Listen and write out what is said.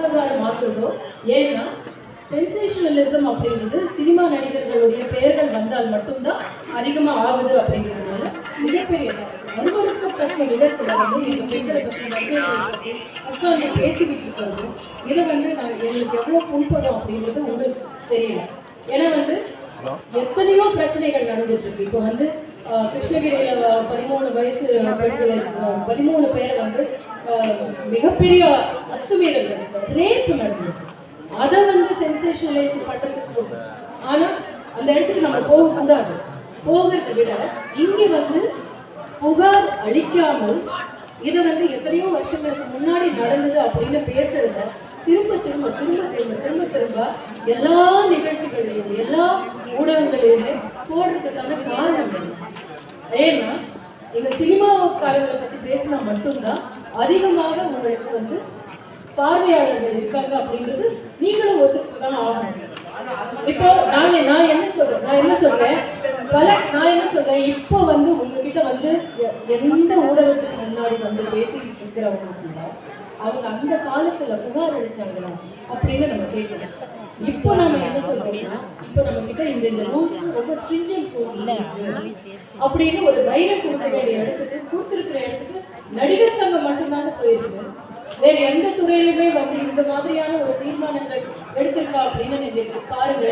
பொருளாதார மாற்றுதோ ஏன்னா சென்சேஷனலிசம் அப்படிங்கிறது சினிமா நடிகர்களுடைய பெயர்கள் வந்தால் மட்டும்தான் அதிகமா ஆகுது அப்படிங்கிறதுனால மிகப்பெரிய அருவருக்கத்தக்க விதத்துல வந்து இந்த பெண்களை பத்தி உட்கார்ந்து பேசிக்கிட்டு இருக்கிறது. இதை வந்து நான் எங்களுக்கு எவ்வளவு புண்படும் அப்படிங்கிறது உங்களுக்கு தெரியல. ஏன்னா வந்து எத்தனையோ பிரச்சனைகள் நடந்துட்டு இருக்கு. இப்போ வந்து கிருஷ்ணகிரியில பதிமூணு வயசு பதிமூணு பேர் வந்து மிகப்பெரிய மிகப்பெரிய நடந்தது ரேப் நடந்தது அதை வந்து சென்சேஷனலைஸ் பண்றதுக்கு ஆனா அந்த இடத்துக்கு நம்ம போகக்கூடாது போகிறத விட இங்கே வந்து புகார் அளிக்காமல் இதை வந்து எத்தனையோ வருஷங்களுக்கு முன்னாடி நடந்தது அப்படின்னு பேசுறத திரும்ப திரும்ப திரும்ப திரும்ப திரும்ப திரும்ப எல்லா நிகழ்ச்சிகளிலும் எல்லா ஊடகங்களிலுமே போடுறதுக்கான காரணம் என்ன? ஏன்னா இந்த சினிமாக்காரங்களை பத்தி பேசினா மட்டும்தான் அதிகமாக உங்களுக்கு வந்து பார்வையாளர்கள் இருக்காங்க அப்படின்றது நீங்களும் ஒத்துக்கிட்டு தான் ஆகணும். இப்போ நாங்க நான் என்ன சொல்றேன்? நான் என்ன சொல்றேன்? பல நான் என்ன சொல்றேன்? இப்போ வந்து உங்ககிட்ட வந்து எ- எந்த ஊடகத்துக்கு முன்னாடி வந்து பேசிக்கிட்டு இருக்கிறவங்க அவங்க அந்த காலத்துல புகார் அளிச்சாங்களா அப்படின்னு நம்ம கேட்கணும். இப்போ நம்ம என்ன சொல்றோம்னா இப்போ நம்ம கிட்ட இந்த இந்த ரூல்ஸ் ரொம்ப ஸ்ட்ரிஞ்சன்ட் ரூல்ஸ் அப்படின்னு ஒரு தைரியம் கொடுக்க வேண்டிய இடத்துக்கு கொடுத்துருக்கிற இடத்துக்கு நடிகர் சங்கம் மட்டும்தான் போயிருக்கு வேற எந்த துறையிலுமே வந்து இந்த மாதிரியான ஒரு தீர்மானங்கள் எடுத்திருக்கா அப்படின்னு நீங்க பாருங்க